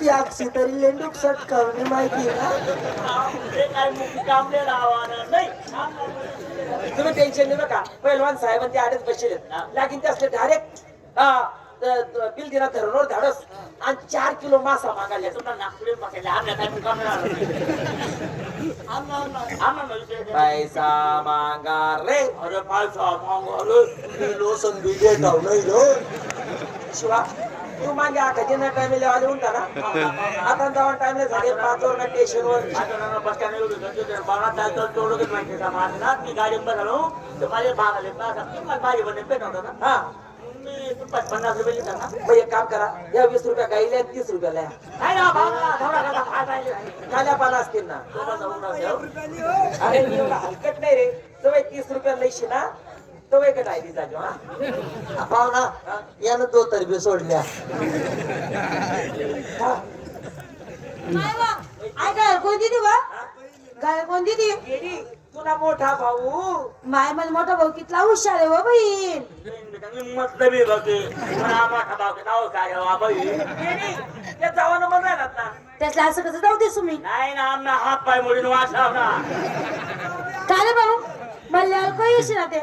ती आक्षी तरी लेंडूक सट करणे माहिती आहे ना? तुम्ही टेन्शन नाही बघा पहिलवान साहेब ते आडेच बसले लागीन ते असले डायरेक्ट बिल दिला धरणवर धाडस। आणि चार किलो मासा मागायला तुला नागपुरी आम्हाला काय. पैसा मागा रे. अरे पैसा मागो रे. किलो संधी नाही रो. शिवा तू मागे आका जे टाइम आले होता ना? आता जाऊन टाइम झाले पाच वर. स्टेशनवर बस स्टँड. बाळा चालतो माहिती ना मी गाडी बसलो तर माझे भाग आले. माझी बने पेट होता ना? हा. मी पन्नास रुपये लिहिता ना? मग एक काम करा. या वीस रुपया गाईला आणि तीस रुपयाला या. नाही ना भावना थोडा कसा फाय पाहिजे नाही. खाल्या पाला असतील ना. ठेव. अरे हलकट नाही रे. सवय तीस रुपयाला लईशी ना सवय कट आहे तिचा हा. पाहुणा यानं दो तरबी सोडल्या. हा. काय गाय कोणती ती बा? गाय कोणती ती तुला मोठा भाऊ. माय मला मोठा भाऊ कितला हुशार आहे हो बहीण. मतलबी मला मोठा के नाव काय हो येडी, त्या जावानं मन राहणार ना. त्यातलं असं कसं जाऊ दे तुम्ही. नाही ना आमना हात पाय मोडून वाचाव ना. काय भाऊ? मल्ल्यावर काही येशील ना ते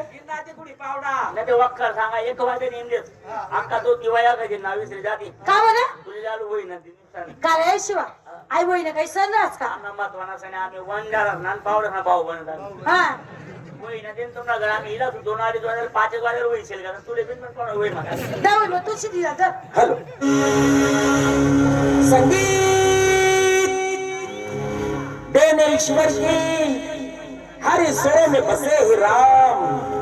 नाते कुणी पावडा. नाही ते वक्कर सांगा एक वाजे नेमलेच अक्का तो दिवाया कधी ना विसरी जाती. का बरं? तुझी चालू. काय शिवा? आई बहिणी काही सण राहत का? महत्वाना सण आम्ही वंडारा ना पावडा ना भाऊ बनतात हा. होईना ते तुमना घर आम्ही दोन अडीच वाजेला पाच एक वाजेला होईशील का तुले बिन पण कोण होईल मग जाऊ मग तू शिदीला तर हॅलो. संगीत. बेन ईश्वर की हर स्वरे में बसे ही राम.